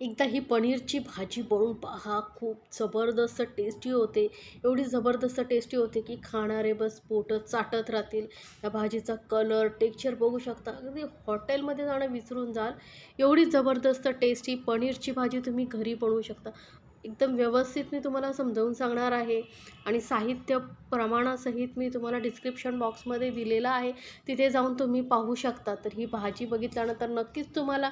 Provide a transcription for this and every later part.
एकदा ही पनीरची भाजी बनवून पहा. खूप जबरदस्त टेस्टी होते. एवढी जबरदस्त टेस्टी होते की खाणारे बस पोटं चाटत राहतील. या भाजीचा कलर टेक्स्चर बघू शकता. अगदी हॉटेलमध्ये जाणं विसरून जाल. एवढी जबरदस्त टेस्टी पनीरची भाजी तुम्ही घरी बनवू शकता. एकदम व्यवस्थित मी तुम्हाला समजावून सांगणार आहे. आणि साहित्य प्रमाणासहित मी तुम्हाला डिस्क्रिप्शन बॉक्समध्ये दिलेलं आहे. तिथे जाऊन तुम्ही पाहू शकता. तर ही भाजी बघितल्यानंतर नक्कीच तुम्हाला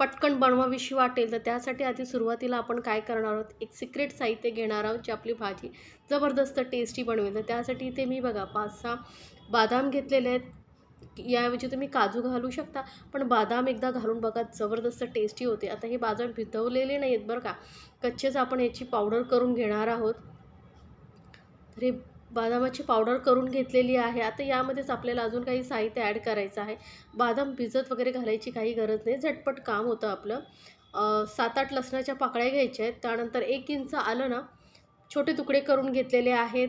पटकन बनवावीशी वाटेल तर त्यासाठी आधी सुरुवातीला आपण काय करणार आहोत? एक सिक्रेट साहित्य घेणार आहोत जी आपली भाजी जबरदस्त टेस्टी बनवेल. तर त्यासाठी इथे मी बघा पाच सहा बादाम घेतलेले आहेत. याऐवजी तुम्ही काजू घालू शकता पण बादाम एकदा घालून बघा जबरदस्त टेस्टी होते. आता हे बाजार भिजवलेले नाही आहेत बरं का. कच्चेच आपण याची पावडर करून घेणार आहोत. तर हे बदामाची पावडर करून घेतलेली आहे. आता यामध्येच आपल्याला अजून काही साहित्य ॲड करायचं आहे. बदाम भिजत वगैरे घालायची काही गरज नाही. झटपट काम होतं आपलं. सात आठ लसणाच्या पाकळ्या घ्यायच्या आहेत. त्यानंतर एक इंच आलं ना छोटे तुकडे करून घेतलेले आहेत.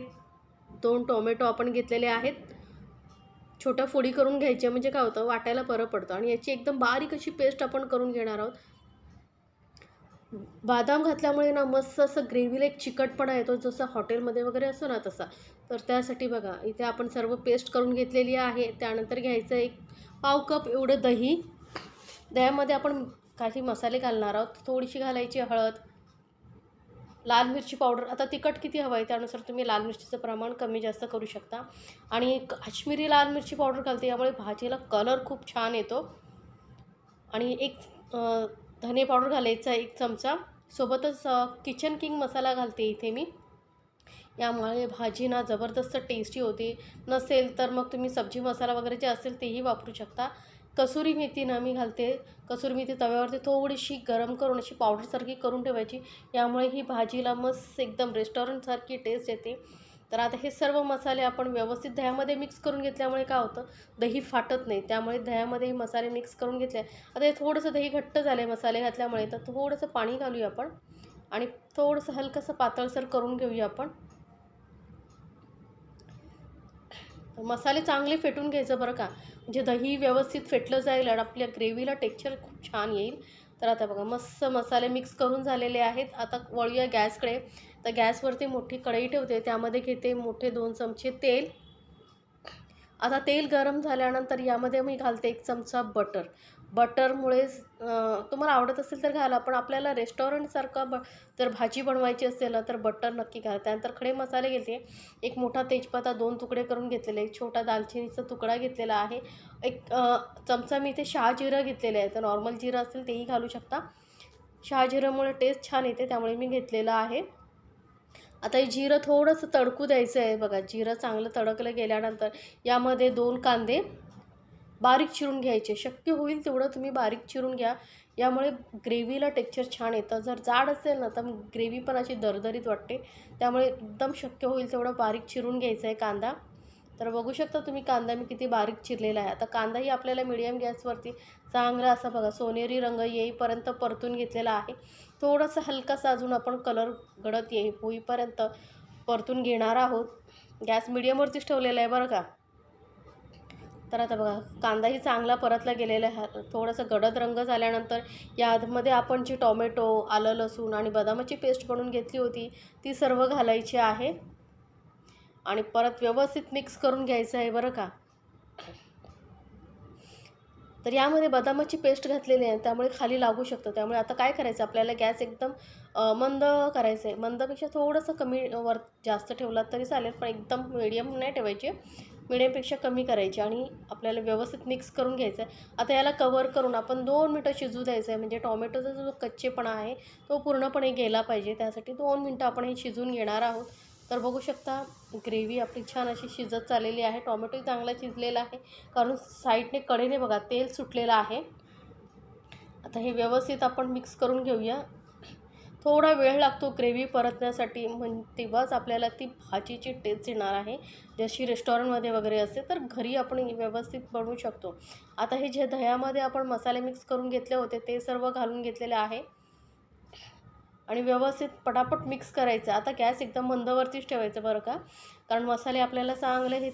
दोन टोमॅटो आपण घेतलेले आहेत. छोट्या फोडी करून घ्यायच्या. म्हणजे काय होतं? वाटायला बरं पडतं. आणि याची एकदम बारीक अशी पेस्ट आपण करून घेणार आहोत. बादाम घातल्यामुळे ना मस्त असं ग्रेव्हीला एक चिकटपणा येतो जसं हॉटेलमध्ये वगैरे असतो ना तसा. तर त्यासाठी बघा इथे आपण सर्व पेस्ट करून घेतलेली आहे. त्यानंतर घ्यायचं एक पाव कप एवढं दही. दह्यामध्ये आपण काही मसाले घालणार आहोत. थोडीशी घालायची हळद. लाल मिरची पावडर. आता तिखट किती हवं आहे त्यानुसार तुम्ही लाल मिरचीचं प्रमाण कमी जास्त करू शकता. आणि काश्मीरी लाल मिरची पावडर घालते यामुळे भाजीला कलर खूप छान येतो. आणि एक धने पावडर घालायचा एक चमचा. सोबतच किचन किंग मसाला घालते इथे मी. यामुळे भाजी ना जबरदस्त टेस्टी होते. नसेल तर मग तुम्ही सब्जी मसाला वगैरे जे असेल तेही वापरू शकता. कसुरी मेथी ना मी घालते. कसुरी मेथी तव्यावरती थोडीशी गरम करून अशी पावडरसारखी करून ठेवायची. यामुळे ही भाजीला मस्त एकदम रेस्टॉरंटसारखी टेस्ट येते. तर आता हे सर्व मसाले आपण व्यवस्थित दह्यामध्ये मिक्स करून घेतल्यामुळे काय होतं दही फाटत नाही. त्यामुळे दह्यामध्ये हे मसाले मिक्स करून घेतले. आता हे थोडंसं दही घट्ट झालं मसाले घातल्यामुळे तर थोडंसं पाणी घालूया आपण. आणि थोडंसं हलकंसं पातळसर करून घेऊया आपण. मसाले चांगले फेटून घ्यायचं बरं का. म्हणजे दही व्यवस्थित फेटलं जाईल आणि आपल्या ग्रेव्हीला टेक्स्चर खूप छान येईल. तर आता बघा मस्त मसाले मिक्स करून झालेले आहेत. आता वळूया गॅसकडे. तर गॅसवरती मोठी कढई ठेवते. त्यामध्ये घेते मोठे दोन चमचे तेल. आता तेल गरम झाल्यानंतर यामध्ये मी घालते एक चमचा बटर. बटरमुळे तुम्हाला आवडत असेल तर घाला पण आपल्याला रेस्टॉरंटसारखा ब जर भाजी बनवायची असेल ना तर बटर नक्की घाला. त्यानंतर खडे मसाले घेते. एक मोठा तेजपत्ता दोन तुकडे करून घेतलेले एक छोटा दालचिनीचा तुकडा घेतलेला आहे. एक चमचा मी इथे शहाजिरं घेतलेलं आहे. तर नॉर्मल जिरं असेल तेही घालू शकता. शहाजिरंमुळे टेस्ट छान येते त्यामुळे मी घेतलेलं आहे. आता हे जिरं थोडंसं तडकू द्यायचं आहे बघा. जिरं चांगलं तडकलं गेल्यानंतर यामध्ये दोन कांदे बारीक चिरून घ्यायचे. शक्य होईल तेवढं तुम्ही बारीक चिरून घ्या. यामुळे ग्रेव्हीला टेक्स्चर छान येतं. जर जाड असेल ना तर ग्रेव्ही पण अशी दरदरीत वाटते. त्यामुळे एकदम शक्य होईल तेवढं बारीक चिरून घ्यायचं आहे कांदा. तर बघू शकता तुम्ही कांदा मी किती बारीक चिरलेला आहे. आता कांदाही आपल्याला मिडियम गॅसवरती चांगला असा बघा सोनेरी रंग येईपर्यंत परतून घेतलेला आहे. थोडंसं हलकासा अजून आपण कलर गडत येई होईपर्यंत परतून घेणार आहोत. गॅस मिडियमवरतीच ठेवलेला आहे बरं का. तर आता बघा कांदाही चांगला परतला गेलेला आहे. थोडंसं गडद रंग झाल्यानंतर यामध्ये आपण जी टोमॅटो आलं लसूण आणि बदामाची पेस्ट बनवून घेतली होती ती सर्व घालायची आहे. आणि परत व्यवस्थित मिक्स करून घ्यायचं आहे बरं का? तर यामध्ये बदामाची पेस्ट घातलेली आहे त्यामुळे खाली लागू शकतं. त्यामुळे आता काय करायचं? आपल्याला गॅस एकदम मंद करायचं आहे. मंदपेक्षा थोडंसं कमी वर जास्त ठेवला तरी चालेल पण एकदम मिडियम नाही ठेवायचे. मिडियमपेक्षा कमी करायची आणि आपल्याला व्यवस्थित मिक्स करून घ्यायचं आहे. आता याला कवर करून आपण दोन मिनटं शिजू द्यायचं आहे. म्हणजे टॉमॅटोचा जो कच्चेपणा आहे तो पूर्णपणे गेला पाहिजे. त्यासाठी दोन मिनटं आपण हे शिजून घेणार आहोत. तर बघू शकता ग्रेव्ही आपली छान अशी शिजत चाललेली आहे. टॉमॅटोही चांगला शिजलेला आहे. कारण साईडने कडेने बघा तेल सुटलेलं आहे. आता हे व्यवस्थित आपण मिक्स करून घेऊया. थोडा वेळ लागतो ग्रेव्ही परतण्यासाठी. म्हण तेव्हाच आपल्याला ती भाजीची टेस्ट येणार आहे. जशी रेस्टॉरंटमध्ये वगैरे असते तर घरी आपण व्यवस्थित बनवू शकतो. आता हे जे दह्यामध्ये आपण मसाले मिक्स करून घेतले होते ते सर्व घालून घेतलेले आहे. आणि व्यवस्थित पटापट मिक्स करायचं. आता गॅस एकदम मंदवरतीच ठेवायचं बरं का? कारण मसाले आपल्याला चांगले हे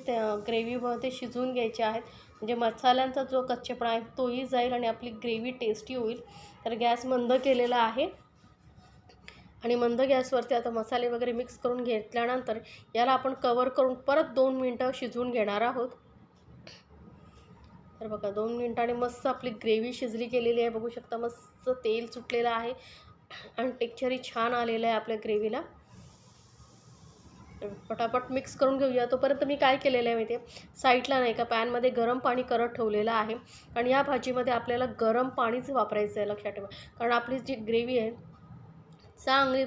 ग्रेव्हीमध्ये शिजवून घ्यायचे आहेत. म्हणजे मसाल्यांचा जो कच्चेपणा आहे तोही जाईल आणि आपली ग्रेव्ही टेस्टी होईल. तर गॅस मंद केलेला आहे. आणि मंद गॅसवरती आता मसाले वगैरे मिक्स करून घेतल्यानंतर याला आपण कवर करून परत दोन मिनटं शिजवून घेणार आहोत. तर बघा दोन मिनटाने मस्त आपली ग्रेव्ही शिजली गेलेली आहे. बघू शकता मस्त तेल सुटलेलं आहे. आणि टेक्चरही छान आलेलं आहे आपल्या ग्रेव्हीला पटापट मिक्स करून घेऊया. तोपर्यंत मी काय केलेलं आहे माहिती आहे? साईडला नाही का पॅनमध्ये गरम पाणी करत ठेवलेलं आहे. आणि या भाजीमध्ये आपल्याला गरम पाणीच वापरायचं आहे लक्षात ठेवा. कारण आपली जी ग्रेव्ही आहे चांगली